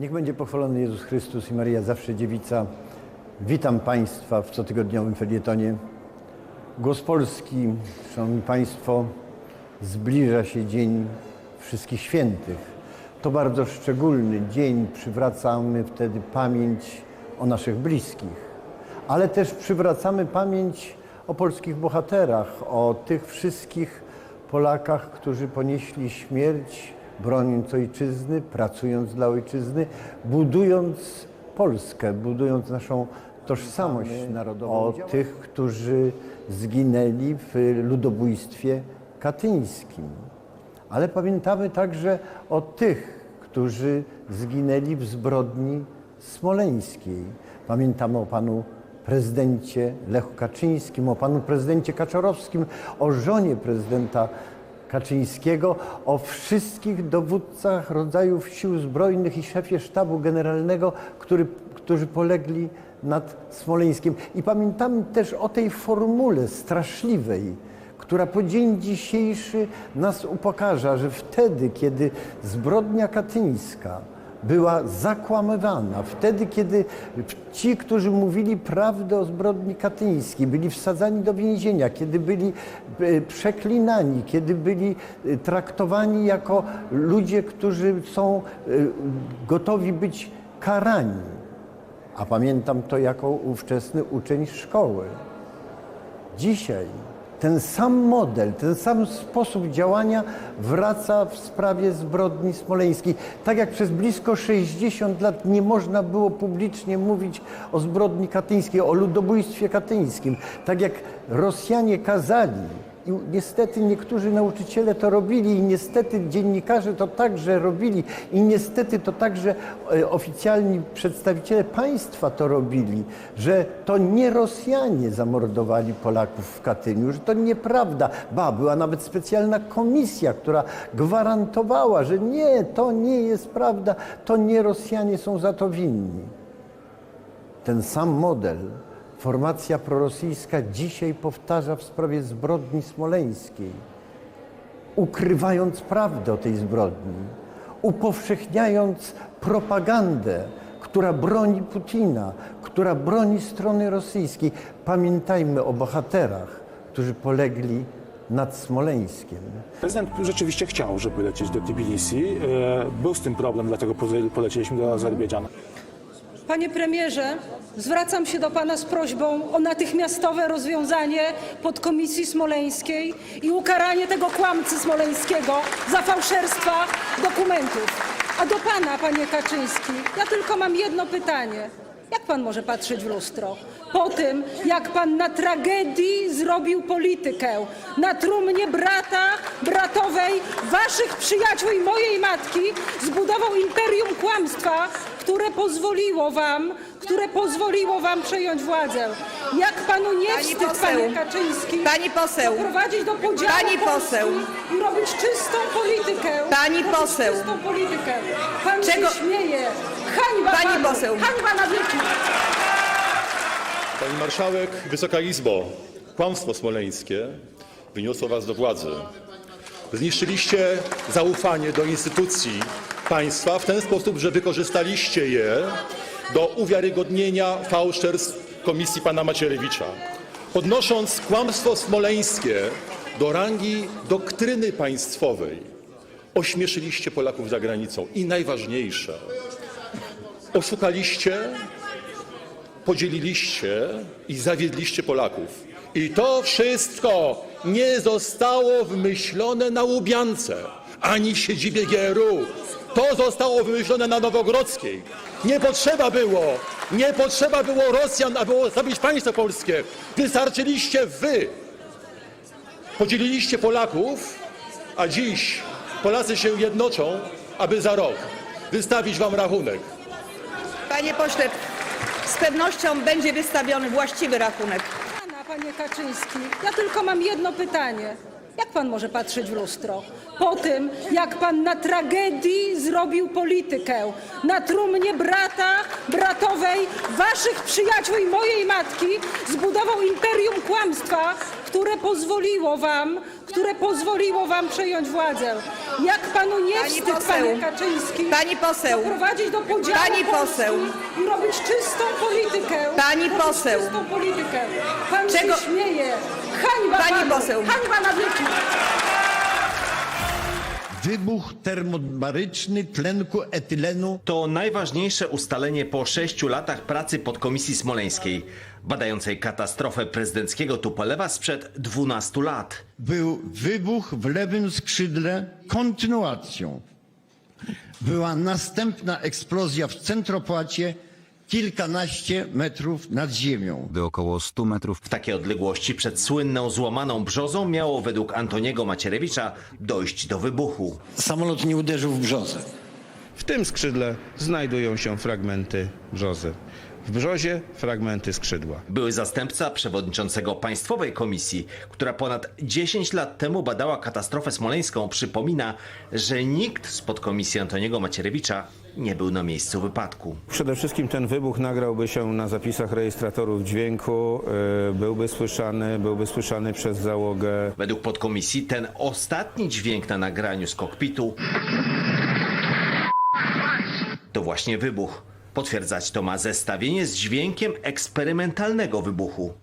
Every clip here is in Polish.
Niech będzie pochwalony Jezus Chrystus i Maria Zawsze Dziewica. Witam Państwa w cotygodniowym felietonie. Głos Polski, Szanowni Państwo, zbliża się Dzień Wszystkich Świętych. To bardzo szczególny dzień. Przywracamy wtedy pamięć o naszych bliskich, ale też przywracamy pamięć o polskich bohaterach, o tych wszystkich Polakach, którzy ponieśli śmierć, broniąc ojczyzny, pracując dla ojczyzny, budując Polskę, budując naszą tożsamość narodową. O tych, którzy zginęli w ludobójstwie katyńskim. Ale pamiętamy także o tych, którzy zginęli w zbrodni smoleńskiej. Pamiętamy o panu prezydencie Lechu Kaczyńskim, o panu prezydencie Kaczorowskim, o żonie prezydenta Kaczyńskiego, o wszystkich dowódcach rodzajów sił zbrojnych i szefie sztabu generalnego, który, którzy polegli nad Smoleńskiem. I pamiętamy też o tej formule straszliwej, która po dzień dzisiejszy nas upokarza, że wtedy, kiedy zbrodnia katyńska była zakłamywana, wtedy, kiedy ci, którzy mówili prawdę o zbrodni katyńskiej, byli wsadzani do więzienia, kiedy byli e, przeklinani, kiedy byli e, traktowani jako ludzie, którzy są e, gotowi być karani. A pamiętam to jako ówczesny uczeń szkoły. Dzisiaj ten sam model, ten sam sposób działania wraca w sprawie zbrodni smoleńskiej. Tak jak przez blisko 60 lat nie można było publicznie mówić o zbrodni katyńskiej, o ludobójstwie katyńskim. Tak jak Rosjanie kazali i niestety niektórzy nauczyciele to robili i niestety dziennikarze to także robili i niestety to także e, oficjalni przedstawiciele państwa to robili, że to nie Rosjanie zamordowali Polaków w Katyniu, że to nieprawda. Ba, była nawet specjalna komisja, która gwarantowała, że nie, to nie jest prawda, to nie Rosjanie są za to winni. Ten sam model formacja prorosyjska dzisiaj powtarza w sprawie zbrodni smoleńskiej, ukrywając prawdę o tej zbrodni, upowszechniając propagandę, która broni Putina, która broni strony rosyjskiej. Pamiętajmy o bohaterach, którzy polegli nad Smoleńskiem. Prezydent rzeczywiście chciał, żeby lecieć do Tbilisi. E, Był z tym problem, dlatego pole- polecieliśmy do Azerbejdżanu. Panie premierze, zwracam się do pana z prośbą o natychmiastowe rozwiązanie podkomisji smoleńskiej i ukaranie tego kłamcy smoleńskiego za fałszerstwa dokumentów. A do pana, panie Kaczyński, ja tylko mam jedno pytanie. Jak pan może patrzeć w lustro? Po tym, jak pan na tragedii zrobił politykę, na trumnie brata, bratowej, waszych przyjaciół i mojej matki zbudował imperium kłamstwa, które pozwoliło wam, które pozwoliło wam przejąć władzę. Jak panu nie Pani wstyd, poseł. panie Kaczyński, Pani poseł. doprowadzić do podziału Pani Polski poseł. i robić czystą politykę. Pani robić poseł. czystą politykę. Pan Czego- się śmieje. Hańba Pani panu. poseł. Hańba na wieki. Pani marszałek, Wysoka Izbo, kłamstwo smoleńskie wyniosło was do władzy. Zniszczyliście zaufanie do instytucji państwa w ten sposób, że wykorzystaliście je do uwiarygodnienia fałszerstw komisji pana Macierewicza. Podnosząc kłamstwo smoleńskie do rangi doktryny państwowej, ośmieszyliście Polaków za granicą i najważniejsze, oszukaliście podzieliliście i zawiedliście Polaków. I to wszystko nie zostało wymyślone na Łubiance, ani w siedzibie GRU. To zostało wymyślone na Nowogrodzkiej. Nie potrzeba było, nie potrzeba było Rosjan, aby zabić państwo polskie. Wystarczyliście wy. Podzieliliście Polaków, a dziś Polacy się jednoczą, aby za rok wystawić wam rachunek. Panie pośle, z pewnością będzie wystawiony właściwy rachunek. Pana, panie Kaczyński, ja tylko mam jedno pytanie. Jak pan może patrzeć w lustro? Po tym, jak pan na tragedii zrobił politykę, na trumnie brata, bratowej, waszych przyjaciół i mojej matki zbudował imperium kłamstwa, które pozwoliło wam, które pozwoliło wam przejąć władzę. Jak panu nie Pani wstyd, poseł. panie Kaczyński, Pani poseł. doprowadzić do podziału Pani Polski poseł. i robić czystą politykę. Pani robić poseł. czystą politykę. Pan Czego- się śmieje. Hańba Pani panu. poseł. Hańba na wieki. Wybuch termobaryczny tlenku etylenu To najważniejsze ustalenie po sześciu latach pracy podkomisji smoleńskiej, badającej katastrofę prezydenckiego Tupolewa sprzed 12 lat. był wybuch w lewym skrzydle kontynuacją. Była następna eksplozja w centropłacie kilkanaście metrów nad ziemią. gdy około 100 metrów W takiej odległości przed słynną złamaną brzozą miało według Antoniego Macierewicza dojść do wybuchu. Samolot nie uderzył w brzozę. W tym skrzydle znajdują się fragmenty brzozy. W brzozie fragmenty skrzydła. Były zastępca przewodniczącego Państwowej Komisji, która ponad 10 lat temu badała katastrofę smoleńską, przypomina, że nikt z podkomisji Antoniego Macierewicza nie był na miejscu wypadku. Przede wszystkim ten wybuch nagrałby się na zapisach rejestratorów dźwięku, yy, byłby słyszany, byłby słyszany przez załogę. Według podkomisji ten ostatni dźwięk na nagraniu z kokpitu to właśnie wybuch. Potwierdzać to ma zestawienie z dźwiękiem eksperymentalnego wybuchu.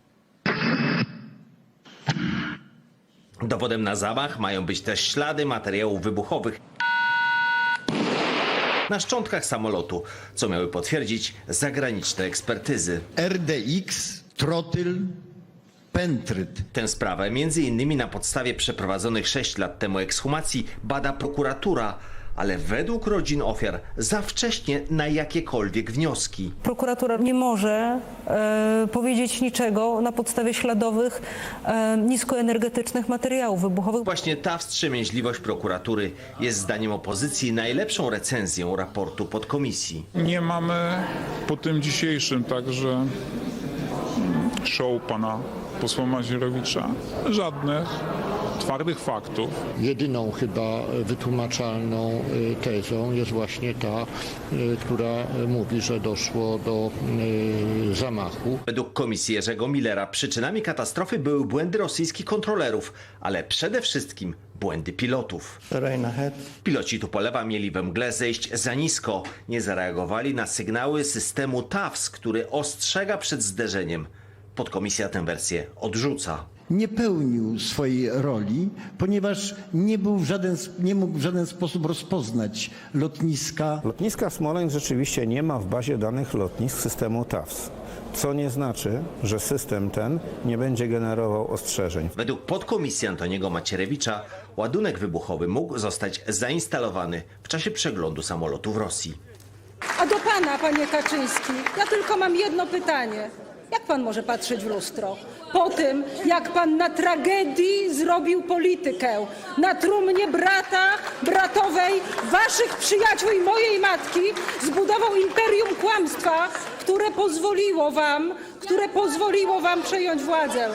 Dowodem na zamach mają być też ślady materiałów wybuchowych na szczątkach samolotu, co miały potwierdzić zagraniczne ekspertyzy. RDX, trotyl, pentryt. Tę sprawę, między innymi na podstawie przeprowadzonych 6 lat temu ekshumacji, bada prokuratura, ale według rodzin ofiar za wcześnie na jakiekolwiek wnioski. Prokuratura nie może e, powiedzieć niczego na podstawie śladowych e, niskoenergetycznych materiałów wybuchowych. Właśnie ta wstrzemięźliwość prokuratury jest zdaniem opozycji najlepszą recenzją raportu podkomisji. Nie mamy po tym dzisiejszym także show pana posła Mazierowicza żadnych twardych faktów. Jedyną chyba wytłumaczalną y, tezą jest właśnie ta, y, która mówi, że doszło do zamachu. Według komisji Jerzego Millera przyczynami katastrofy były błędy rosyjskich kontrolerów, ale przede wszystkim błędy pilotów. Piloci Tupolewa mieli we mgle zejść za nisko, nie zareagowali na sygnały systemu TAWS, który ostrzega przed zderzeniem. Podkomisja tę wersję odrzuca. Nie pełnił swojej roli, ponieważ nie, był w żaden, nie mógł w żaden sposób rozpoznać lotniska. Lotniska Smoleń rzeczywiście nie ma w bazie danych lotnisk systemu TAWS. Co nie znaczy, że system ten nie będzie generował ostrzeżeń. Według podkomisji Antoniego Macierewicza ładunek wybuchowy mógł zostać zainstalowany w czasie przeglądu samolotu w Rosji. A do pana, panie Kaczyński, ja tylko mam jedno pytanie. Jak pan może patrzeć w lustro? Po tym, jak pan na tragedii zrobił politykę, na trumnie brata, bratowej, waszych przyjaciół i mojej matki zbudował imperium kłamstwa, które pozwoliło wam, które pozwoliło wam przejąć władzę.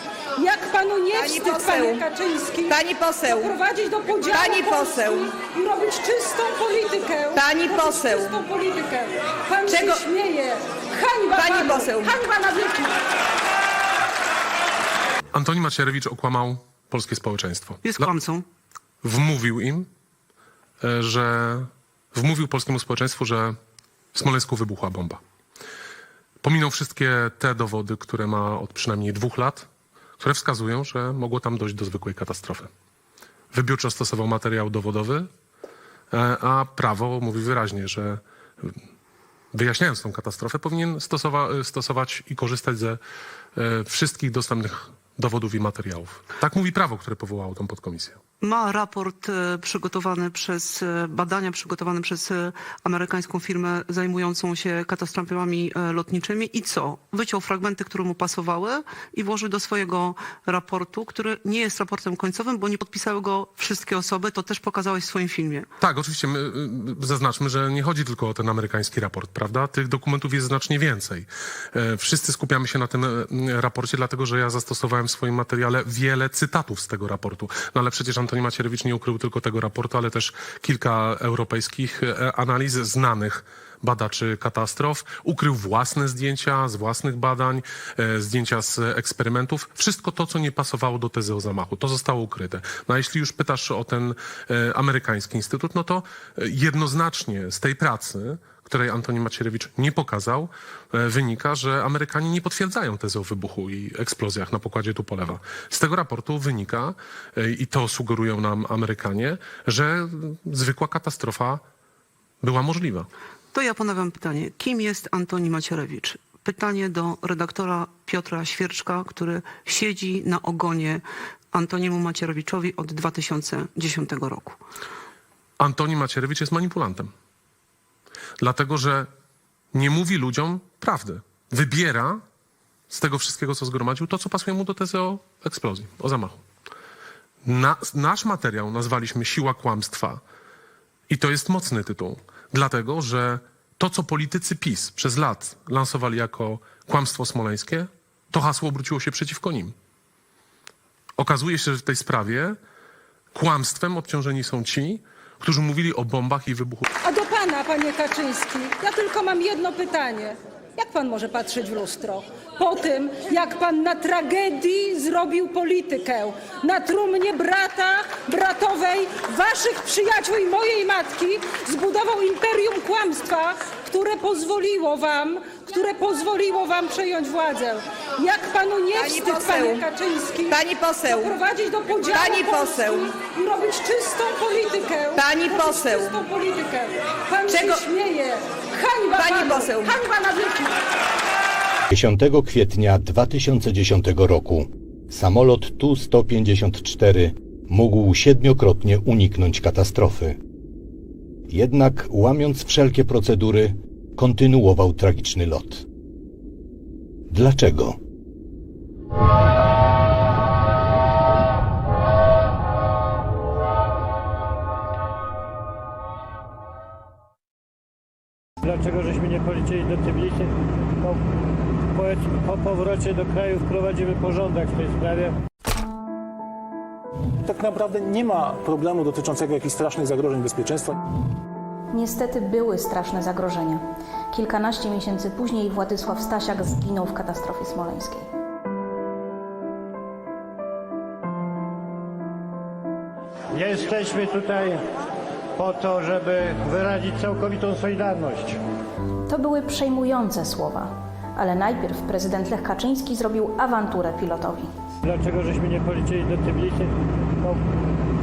Jak panu nie Pani wstyd, poseł. panie Kaczyński, Pani poseł. doprowadzić do podziału Pani Polski poseł. i robić czystą politykę. Pani robić poseł. czystą politykę. Pan Czego- się śmieje. Hańba Pani panu. poseł. Hańba na wieki. Antoni Macierewicz okłamał polskie społeczeństwo. Jest Dla- kłamcą. Wmówił im, e, że wmówił polskiemu społeczeństwu, że w Smolensku wybuchła bomba. Pominął wszystkie te dowody, które ma od przynajmniej dwóch lat, które wskazują, że mogło tam dojść do zwykłej katastrofy. Wybiórczo stosował materiał dowodowy, e, a prawo mówi wyraźnie, że wyjaśniając tą katastrofę, powinien stosowa- stosować i korzystać ze e, wszystkich dostępnych dowodów i materiałów. Tak mówi prawo, które powołało tą podkomisję. Ma raport e, przygotowany przez, e, badania przygotowane przez e, amerykańską firmę zajmującą się katastrofami lotniczymi i co? Wyciął fragmenty, które mu pasowały i włożył do swojego raportu, który nie jest raportem końcowym, bo nie podpisały go wszystkie osoby. To też pokazałeś w swoim filmie. Tak, oczywiście my, y, zaznaczmy, że nie chodzi tylko o ten amerykański raport, prawda? Tych dokumentów jest znacznie więcej. Wszyscy skupiamy się na tym raporcie, dlatego że ja zastosowałem w swoim materiale wiele cytatów z tego raportu. No ale przecież Antoni Macierewicz nie ukrył tylko tego raportu, ale też kilka europejskich e, analiz znanych badaczy katastrof, ukrył własne zdjęcia z własnych badań, e, zdjęcia z eksperymentów. Wszystko to, co nie pasowało do tezy o zamachu, to zostało ukryte. No a jeśli już pytasz o ten e, amerykański instytut, no to jednoznacznie z tej pracy, której Antoni Macierewicz nie pokazał, e, wynika, że Amerykanie nie potwierdzają tezy o wybuchu i eksplozjach na pokładzie Tupolewa. Z tego raportu wynika, e, i to sugerują nam Amerykanie, że zwykła katastrofa była możliwa. To ja ponawiam pytanie. Kim jest Antoni Macierewicz? Pytanie do redaktora Piotra Świerczka, który siedzi na ogonie Antoniemu Macierewiczowi od 2010 roku. Antoni Macierewicz jest manipulantem. Dlatego, że nie mówi ludziom prawdy. Wybiera z tego wszystkiego, co zgromadził, to, co pasuje mu do tezy o eksplozji, o zamachu. Na, nasz materiał nazwaliśmy Siła Kłamstwa. I to jest mocny tytuł. Dlatego, że to, co politycy PiS przez lat lansowali jako kłamstwo smoleńskie, to hasło obróciło się przeciwko nim. Okazuje się, że w tej sprawie kłamstwem obciążeni są ci, którzy mówili o bombach i wybuchu. A do pana, panie Kaczyński, ja tylko mam jedno pytanie. Jak pan może patrzeć w lustro? Po tym, jak pan na tragedii zrobił politykę, na trumnie brata, bratowej, waszych przyjaciół i mojej matki zbudował imperium kłamstwa, które pozwoliło wam, które pozwoliło wam przejąć władzę. Jak panu nie Pani wstyd, poseł. panie Kaczyński, Pani poseł. prowadzić do podziału Pani Polski poseł. i robić czystą politykę. Pani robić poseł. Czystą politykę. Pan Czego- się śmieje. Hańba Pani panu. poseł. Hańba na wieki. 10 kwietnia 2010 roku samolot Tu-154 mógł siedmiokrotnie uniknąć katastrofy. Jednak łamiąc wszelkie procedury, kontynuował tragiczny lot. Dlaczego? Dlaczego żeśmy nie polecieli do Tbilisi? Po, po, po powrocie do kraju wprowadzimy porządek w tej sprawie. Tak naprawdę nie ma problemu dotyczącego jakichś strasznych zagrożeń bezpieczeństwa. Niestety były straszne zagrożenia. Kilkanaście miesięcy później Władysław Stasiak zginął w katastrofie smoleńskiej. Jesteśmy tutaj po to, żeby wyrazić całkowitą solidarność. To były przejmujące słowa, ale najpierw prezydent Lech Kaczyński zrobił awanturę pilotowi. Dlaczego żeśmy nie polecieli do Tbilisi? Po,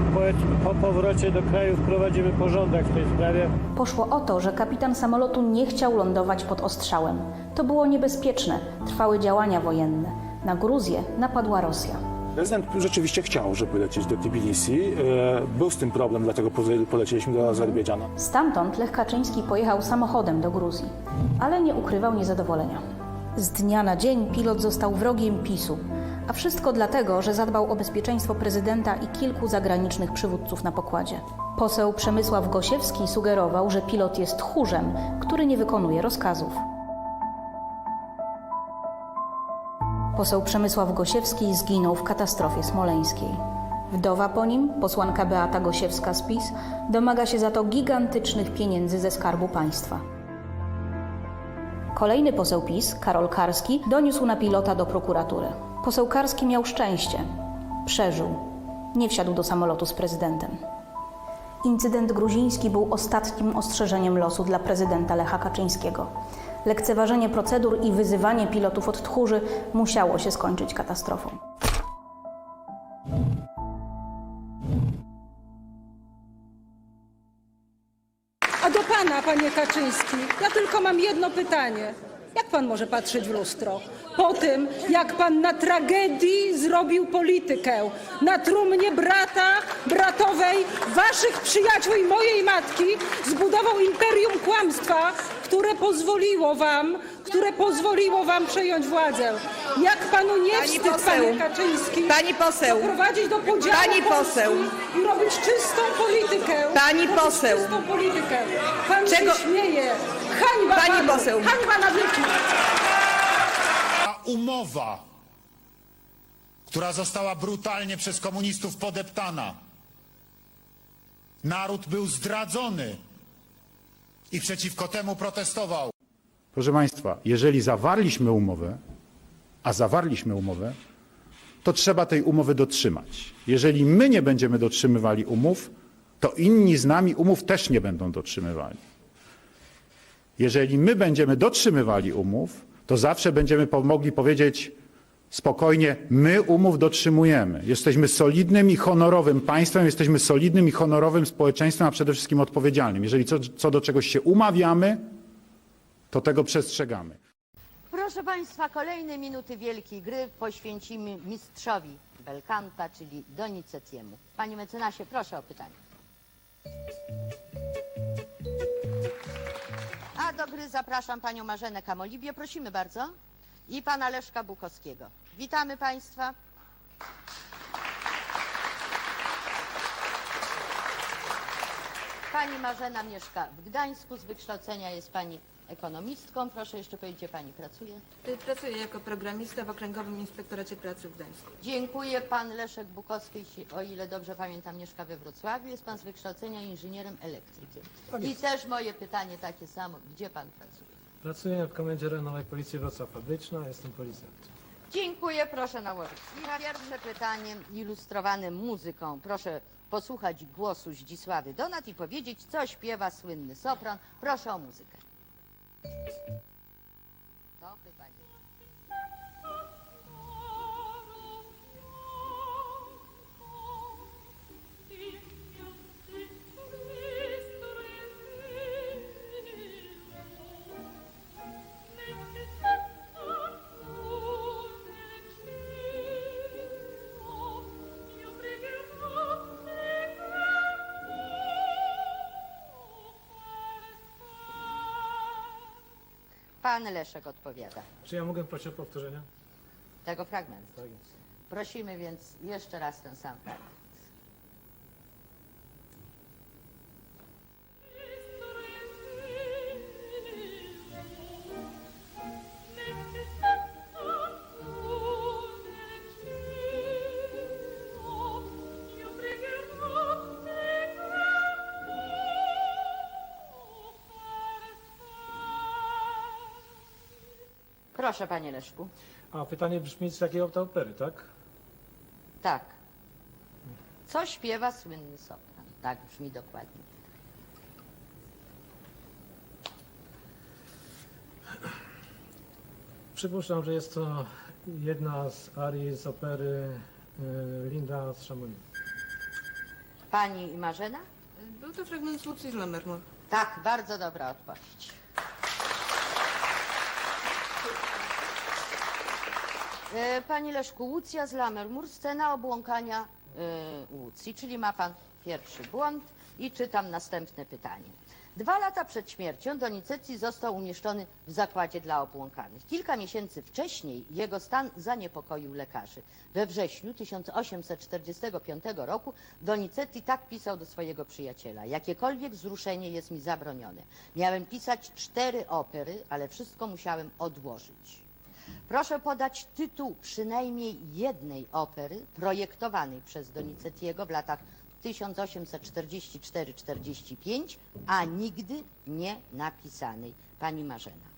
po, po powrocie do kraju wprowadzimy porządek w tej sprawie. Poszło o to, że kapitan samolotu nie chciał lądować pod ostrzałem. To było niebezpieczne, trwały działania wojenne. Na Gruzję napadła Rosja. Prezydent rzeczywiście chciał, żeby lecieć do Tbilisi. E, Był z tym problem, dlatego polecieliśmy do Azerbejdżanu. Stamtąd Lech Kaczyński pojechał samochodem do Gruzji, ale nie ukrywał niezadowolenia. Z dnia na dzień pilot został wrogiem PiSu, a wszystko dlatego, że zadbał o bezpieczeństwo prezydenta i kilku zagranicznych przywódców na pokładzie. Poseł Przemysław Gosiewski sugerował, że pilot jest tchórzem, który nie wykonuje rozkazów. Poseł Przemysław Gosiewski zginął w katastrofie smoleńskiej. Wdowa po nim, posłanka Beata Gosiewska z PiS, domaga się za to gigantycznych pieniędzy ze skarbu państwa. Kolejny poseł PiS, Karol Karski, doniósł na pilota do prokuratury. Poseł Karski miał szczęście. Przeżył. Nie wsiadł do samolotu z prezydentem. Incydent gruziński był ostatnim ostrzeżeniem losu dla prezydenta Lecha Kaczyńskiego. Lekceważenie procedur i wyzywanie pilotów od tchórzy musiało się skończyć katastrofą. A do pana, panie Kaczyński, ja tylko mam jedno pytanie. Jak pan może patrzeć w lustro? Po tym, jak pan na tragedii zrobił politykę, na trumnie brata, bratowej, waszych przyjaciół i mojej matki zbudował imperium kłamstwa, które pozwoliło wam, które pozwoliło wam przejąć władzę. Jak panu nie Pani wstyd, poseł. panie Kaczyński, Pani poseł. doprowadzić do podziału Pani Polski poseł. i robić czystą politykę. Pani robić poseł. Czystą politykę. Pan Czego- się śmieje. Hańba Pani panu. poseł. Hańba na wieki. Ta umowa, która została brutalnie przez komunistów podeptana, naród był zdradzony i przeciwko temu protestował. Proszę Państwa, jeżeli zawarliśmy umowę, a zawarliśmy umowę, to trzeba tej umowy dotrzymać. Jeżeli my nie będziemy dotrzymywali umów, to inni z nami umów też nie będą dotrzymywali. Jeżeli my będziemy dotrzymywali umów, to zawsze będziemy mogli powiedzieć spokojnie, my umów dotrzymujemy. Jesteśmy solidnym i honorowym państwem, jesteśmy solidnym i honorowym społeczeństwem, a przede wszystkim odpowiedzialnym. Jeżeli co, co do czegoś się umawiamy, to tego przestrzegamy. Proszę Państwa, kolejne minuty wielkiej gry poświęcimy mistrzowi Belkanta, czyli Donicetiemu. Panie mecenasie, proszę o pytanie. A do gry zapraszam Panią Marzenę Kamolibię, prosimy bardzo, i Pana Leszka Bukowskiego. Witamy Państwa. Pani Marzena mieszka w Gdańsku, z wykształcenia jest Pani ekonomistką. Proszę jeszcze powiedzieć, gdzie Pani pracuje. Pracuję jako programista w Okręgowym Inspektoracie Pracy w Gdańsku. Dziękuję. Pan Leszek Bukowski, jeśli- o ile dobrze pamiętam, mieszka we Wrocławiu. Jest Pan z wykształcenia inżynierem elektrykiem. Tak I też moje pytanie takie samo. Gdzie Pan pracuje? Pracuję w Komendzie Rejonowej Policji Wrocław Fabryczna, jestem policjantem. Dziękuję. Proszę nałożyć. I pierwsze pytanie ilustrowane muzyką. Proszę posłuchać głosu Zdzisławy Donat i powiedzieć, co śpiewa słynny sopran. Proszę o muzykę. えっ? Pan Leszek odpowiada. Czy ja mogę prosić o powtórzenie? Tego fragmentu. Tak jest. Prosimy więc jeszcze raz ten sam fragment. Proszę, panie Leszku. A pytanie brzmi z jakiej opery, tak? Tak. Co śpiewa słynny sopran? Tak brzmi dokładnie. Przypuszczam, że jest to jedna z arii z opery e, Linda z Chamonix. Pani Marzena? Był to fragment z Lucji z Lammermoor. Tak, bardzo dobra odpowiedź. E, Panie Leszku, Łucja z Lammermoor, scena obłąkania e, Łucji, czyli ma pan pierwszy błąd i czytam następne pytanie. Dwa lata przed śmiercią Donizetti został umieszczony w zakładzie dla obłąkanych. Kilka miesięcy wcześniej jego stan zaniepokoił lekarzy. We wrześniu 1845 roku Donizetti tak pisał do swojego przyjaciela. Jakiekolwiek wzruszenie jest mi zabronione. Miałem pisać cztery opery, ale wszystko musiałem odłożyć. Proszę podać tytuł przynajmniej jednej opery projektowanej przez Donizettiego w latach 1844-45, a nigdy nie napisanej. Pani Marzena.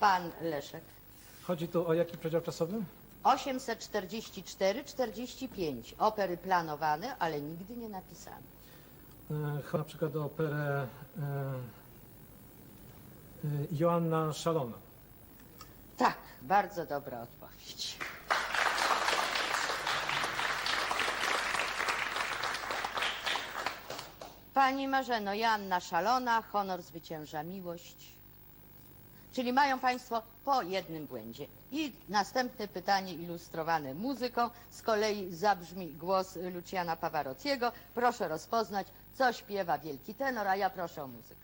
Pan Leszek. Chodzi tu o jaki przedział czasowy? 844-45. Opery planowane, ale nigdy nie napisane. chodzi na przykład o operę e, e, Joanna Szalona. Tak, bardzo dobra odpowiedź. Pani Marzeno, Joanna Szalona, honor zwycięża miłość. Czyli mają Państwo po jednym błędzie. I następne pytanie ilustrowane muzyką. Z kolei zabrzmi głos Luciana Pawarockiego. Proszę rozpoznać, co śpiewa wielki tenor, a ja proszę o muzykę.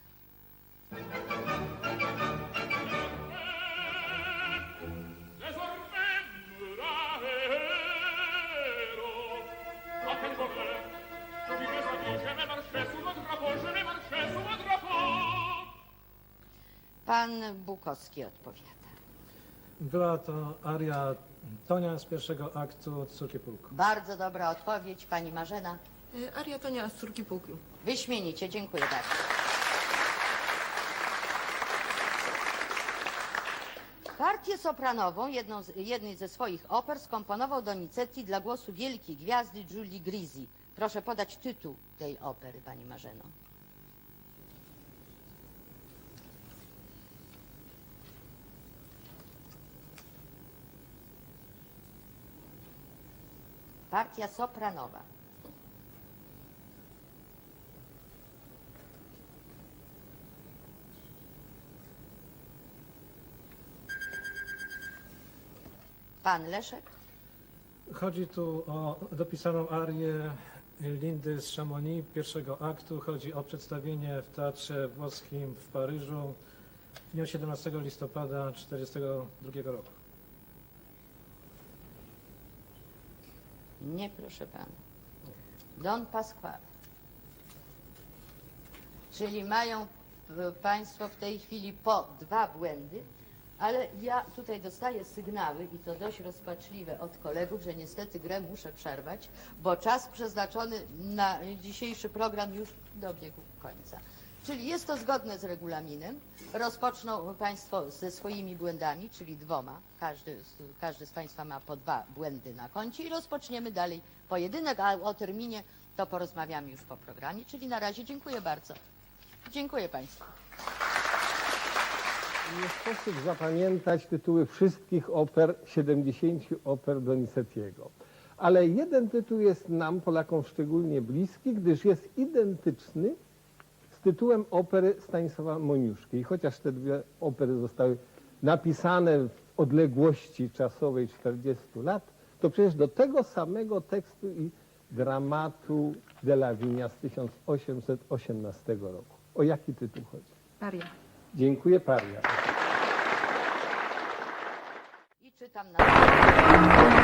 Pan Bukowski odpowiada. Była to aria Tonia z pierwszego aktu Córki Pułku. Bardzo dobra odpowiedź, pani Marzena. Aria Tonia z Córki Pułku. Wyśmienicie, dziękuję bardzo. Partię sopranową, jedną z, jednej ze swoich oper, skomponował Donizetti dla głosu wielkiej gwiazdy Giulii Grisi. Proszę podać tytuł tej opery, pani Marzeno. Partia sopranowa. Pan Leszek? Chodzi tu o dopisaną arię Lindy z Chamonix pierwszego aktu. Chodzi o przedstawienie w Teatrze Włoskim w Paryżu w dniu 17 listopada 1942 roku. Nie, proszę pana. Don Pasquale. Czyli mają e, Państwo w tej chwili po dwa błędy, ale ja tutaj dostaję sygnały i to dość rozpaczliwe od kolegów, że niestety grę muszę przerwać, bo czas przeznaczony na dzisiejszy program już dobiegł końca. Czyli jest to zgodne z regulaminem. Rozpoczną Państwo ze swoimi błędami, czyli dwoma. Każdy, każdy z Państwa ma po dwa błędy na koncie i rozpoczniemy dalej pojedynek, a o terminie to porozmawiamy już po programie. Czyli na razie dziękuję bardzo. Dziękuję Państwu. Nie sposób zapamiętać tytuły wszystkich oper, 70 oper Donizettiego. Ale jeden tytuł jest nam, Polakom, szczególnie bliski, gdyż jest identyczny tytułem opery Stanisława Moniuszki. I chociaż te dwie opery zostały napisane w odległości czasowej 40 lat, to przecież do tego samego tekstu i dramatu de la Vigna z 1818 roku. O jaki tytuł chodzi? Aria. Dziękuję, Paria. I czytam na...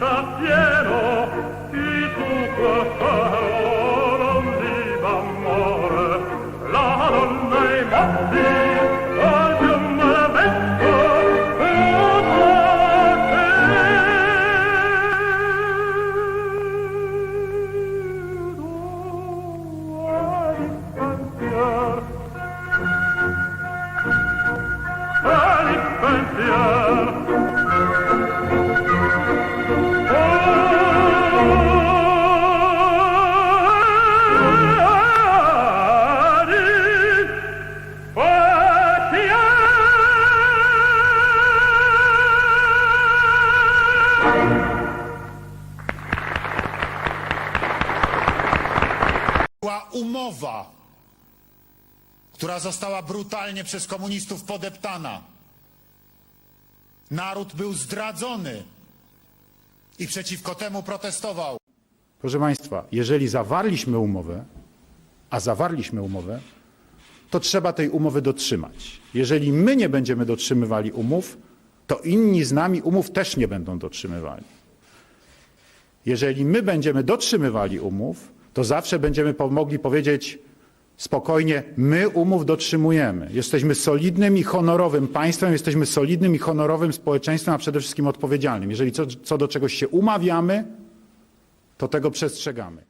Yeah. Umowa, która została brutalnie przez komunistów podeptana. Naród był zdradzony i przeciwko temu protestował. Proszę Państwa, jeżeli zawarliśmy umowę, a zawarliśmy umowę, to trzeba tej umowy dotrzymać. Jeżeli my nie będziemy dotrzymywali umów, to inni z nami umów też nie będą dotrzymywali. Jeżeli my będziemy dotrzymywali umów, to zawsze będziemy mogli powiedzieć spokojnie, my umów dotrzymujemy. Jesteśmy solidnym i honorowym państwem, jesteśmy solidnym i honorowym społeczeństwem, a przede wszystkim odpowiedzialnym. Jeżeli co, co do czegoś się umawiamy, to tego przestrzegamy.